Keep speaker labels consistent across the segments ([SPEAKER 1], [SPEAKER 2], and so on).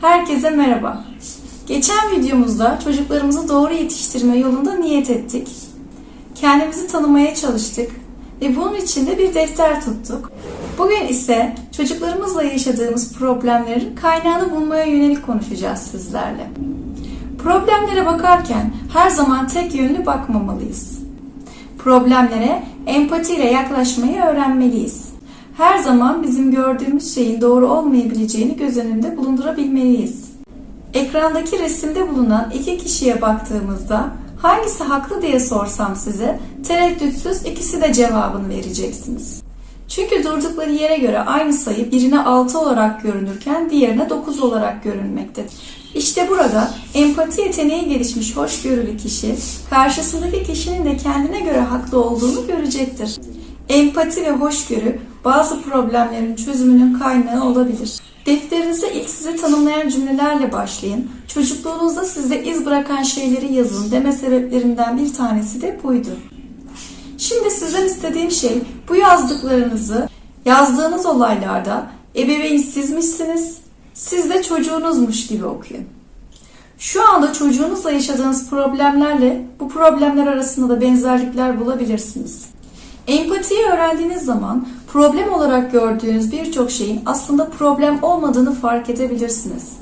[SPEAKER 1] Herkese merhaba. Geçen videomuzda çocuklarımızı doğru yetiştirme yolunda niyet ettik. Kendimizi tanımaya çalıştık ve bunun için de bir defter tuttuk. Bugün ise çocuklarımızla yaşadığımız problemlerin kaynağını bulmaya yönelik konuşacağız sizlerle. Problemlere bakarken her zaman tek yönlü bakmamalıyız. Problemlere empatiyle yaklaşmayı öğrenmeliyiz. Her zaman bizim gördüğümüz şeyin doğru olmayabileceğini göz önünde bulundurabilmeliyiz. Ekrandaki resimde bulunan iki kişiye baktığımızda hangisi haklı diye sorsam size tereddütsüz ikisi de cevabını vereceksiniz. Çünkü durdukları yere göre aynı sayı birine 6 olarak görünürken diğerine 9 olarak görünmektedir. İşte burada empati yeteneği gelişmiş hoşgörülü kişi karşısındaki kişinin de kendine göre haklı olduğunu görecektir. Empati ve hoşgörü bazı problemlerin çözümünün kaynağı olabilir. Defterinize ilk sizi tanımlayan cümlelerle başlayın. Çocukluğunuzda sizde iz bırakan şeyleri yazın deme sebeplerinden bir tanesi de buydu. Şimdi sizden istediğim şey bu yazdıklarınızı yazdığınız olaylarda ebeveyn sizmişsiniz, siz de çocuğunuzmuş gibi okuyun. Şu anda çocuğunuzla yaşadığınız problemlerle bu problemler arasında da benzerlikler bulabilirsiniz. Empatiyi öğrendiğiniz zaman problem olarak gördüğünüz birçok şeyin aslında problem olmadığını fark edebilirsiniz.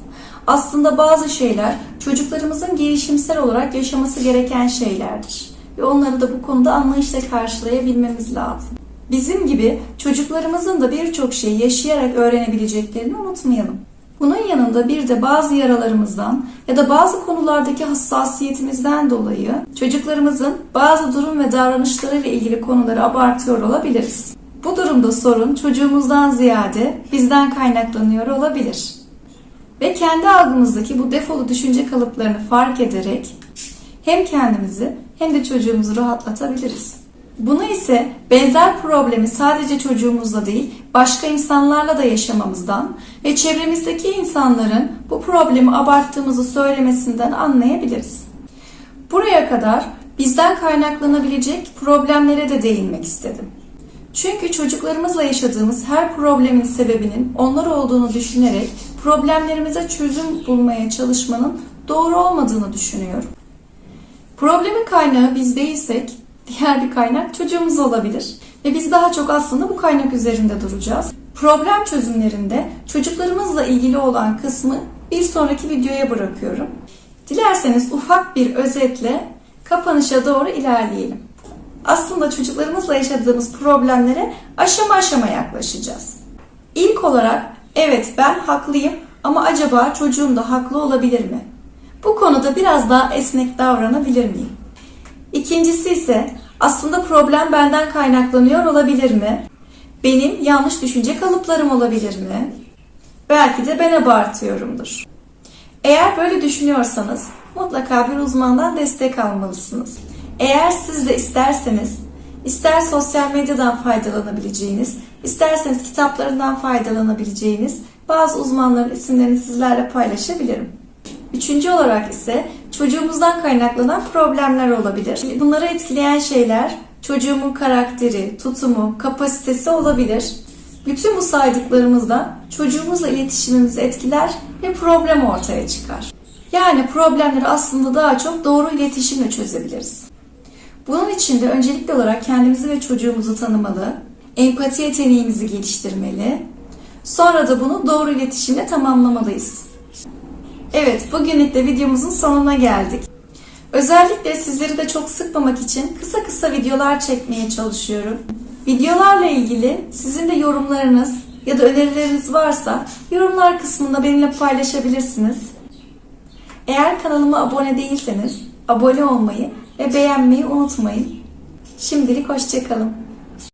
[SPEAKER 1] Aslında bazı şeyler çocuklarımızın gelişimsel olarak yaşaması gereken şeylerdir ve onları da bu konuda anlayışla karşılayabilmemiz lazım. Bizim gibi çocuklarımızın da birçok şeyi yaşayarak öğrenebileceklerini unutmayalım. Bunun yanında bir de bazı yaralarımızdan ya da bazı konulardaki hassasiyetimizden dolayı çocuklarımızın bazı durum ve davranışlarıyla ilgili konuları abartıyor olabiliriz. Bu durumda sorun çocuğumuzdan ziyade bizden kaynaklanıyor olabilir. Ve kendi algımızdaki bu defolu düşünce kalıplarını fark ederek hem kendimizi hem de çocuğumuzu rahatlatabiliriz. Bunu ise benzer problemi sadece çocuğumuzla değil, başka insanlarla da yaşamamızdan ve çevremizdeki insanların bu problemi abarttığımızı söylemesinden anlayabiliriz. Buraya kadar bizden kaynaklanabilecek problemlere de değinmek istedim. Çünkü çocuklarımızla yaşadığımız her problemin sebebinin onlar olduğunu düşünerek problemlerimize çözüm bulmaya çalışmanın doğru olmadığını düşünüyorum. Problemin kaynağı biz değilsek diğer bir kaynak çocuğumuz olabilir. Ve biz daha çok aslında bu kaynak üzerinde duracağız. Problem çözümlerinde çocuklarımızla ilgili olan kısmı bir sonraki videoya bırakıyorum. Dilerseniz ufak bir özetle kapanışa doğru ilerleyelim. Aslında çocuklarımızla yaşadığımız problemlere aşama aşama yaklaşacağız. İlk olarak evet ben haklıyım ama acaba çocuğum da haklı olabilir mi? Bu konuda biraz daha esnek davranabilir miyim? İkincisi ise aslında problem benden kaynaklanıyor olabilir mi? Benim yanlış düşünce kalıplarım olabilir mi? Belki de ben abartıyorumdur. Eğer böyle düşünüyorsanız mutlaka bir uzmandan destek almalısınız. Eğer siz de isterseniz ister sosyal medyadan faydalanabileceğiniz, isterseniz kitaplarından faydalanabileceğiniz bazı uzmanların isimlerini sizlerle paylaşabilirim. Üçüncü olarak ise çocuğumuzdan kaynaklanan problemler olabilir. Bunları etkileyen şeyler çocuğumun karakteri, tutumu, kapasitesi olabilir. Bütün bu saydıklarımızda çocuğumuzla iletişimimizi etkiler ve problem ortaya çıkar. Yani problemleri aslında daha çok doğru iletişimle çözebiliriz. Bunun için de öncelikli olarak kendimizi ve çocuğumuzu tanımalı, empati yeteneğimizi geliştirmeli, sonra da bunu doğru iletişimle tamamlamalıyız. Evet, bugünlük de videomuzun sonuna geldik. Özellikle sizleri de çok sıkmamak için kısa kısa videolar çekmeye çalışıyorum. Videolarla ilgili sizin de yorumlarınız ya da önerileriniz varsa yorumlar kısmında benimle paylaşabilirsiniz. Eğer kanalıma abone değilseniz abone olmayı ve beğenmeyi unutmayın. Şimdilik hoşçakalın.